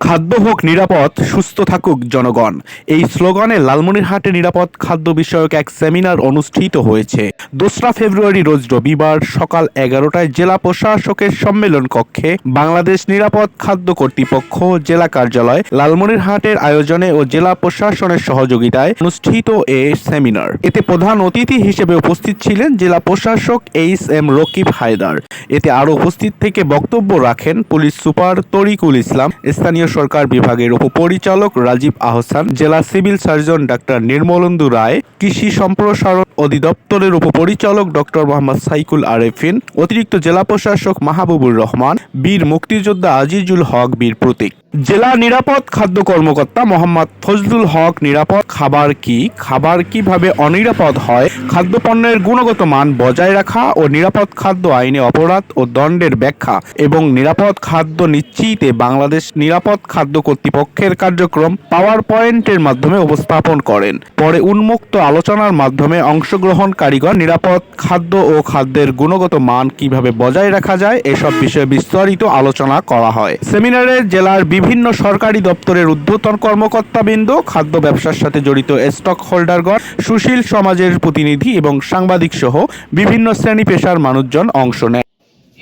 খাদ্য হোক, নিরাপদ, সুস্থ থাকুক জনগণ। এই স্লোগানে লালমনিরহাটে নিরাপদ খাদ্য বিষয়ক এক সেমিনার অনুষ্ঠিত হয়েছে। দোসরা ফেব্রুয়ারি রোজ রবিবার সকাল এগারোটায় জেলা প্রশাসকের সম্মেলন কক্ষে বাংলাদেশ নিরাপদ খাদ্য কর্তৃপক্ষ জেলা কার্যালয় লালমনিরহাটের আয়োজনে ও জেলা প্রশাসনের সহযোগিতায় অনুষ্ঠিত এ সেমিনার। এতে প্রধান অতিথি হিসেবে উপস্থিত ছিলেন জেলা প্রশাসক এইচ এম রকিব হায়দার। এতে আরও উপস্থিত থেকে বক্তব্য রাখেন পুলিশ সুপার তরিকুল ইসলাম, স্থানীয় সরকার বিভাগের উপপরিচালক রাজীব আহসান, জেলা civil surgeon doctor Nirmalendu Roy, কৃষি সম্প্রসারণ অধিদপ্তরের উপপরিচালক ডক্টর মোহাম্মদ সাইকুল আরেফিন, অতিরিক্ত জেলা প্রশাসক মাহবুবুর রহমান, বীর মুক্তিযোদ্ধা আজিজুল হক বীর প্রতীক। জেলা নিরাপদ খাদ্য কর্মকর্তা মোহাম্মদ ফজলুল হক নিরাপদ খাবার কি? খাবার কীভাবে অনিরাপদ হয়? খাদ্যপণ্যের গুণগত মান বজায় রাখা ও নিরাপদ খাদ্য আইনে অপরাধ ও দণ্ডের ব্যাখ্যা এবং নিরাপদ খাদ্য নিশ্চিতে বাংলাদেশ নিরাপদ খাদ্য কর্তৃপক্ষের কার্যক্রম পাওয়ার পয়েন্টের মাধ্যমে উপস্থাপন করেন। পরে উন্মুক্ত আলোচনার মাধ্যমে অংশগ্রহণকারীগণ নিরাপদ খাদ্য ও খাদ্যের গুণগত মান কীভাবে বজায় রাখা যায়, এসব বিষয়ে বিস্তারিত আলোচনা করা হয়। সেমিনারে জেলার বিভিন্ন সরকারি দপ্তরের ঊর্ধ্বতন কর্মকর্তাবৃন্দ খাদ্য ব্যবসার সাথে জড়িত স্টক হোল্ডারগণ সুশীল সমাজের প্রতিনিধি এবং সাংবাদিক সহ বিভিন্ন শ্রেণি পেশার মানুষজন অংশ নেয়।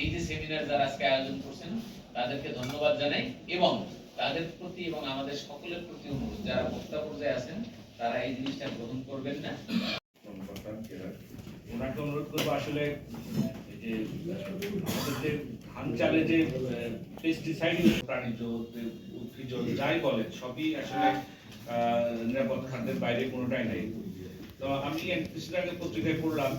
এই যে সেমিনার যারা আজকে আয়োজন করছেন তাদেরকে ধন্যবাদ জানাই এবং তাদের প্রতি এবং আমাদের সকলের প্রতি অনুরোধ যারা বক্তা পর্যায়ে আছেন তারা এই জিনিসটা গ্রহণ করবেন না। ওনাকে অনুরোধ করব আসলে যে ধান চালে যে পেস্টিসাইড প্রাণীজ উদ্ভিজ যাই বলেন, সবই আসলে নিরাপদ খাদ্যের বাইরে কোনোটাই নেই। তো আমি কিছুদিন আগে পত্রিকায় পড়লাম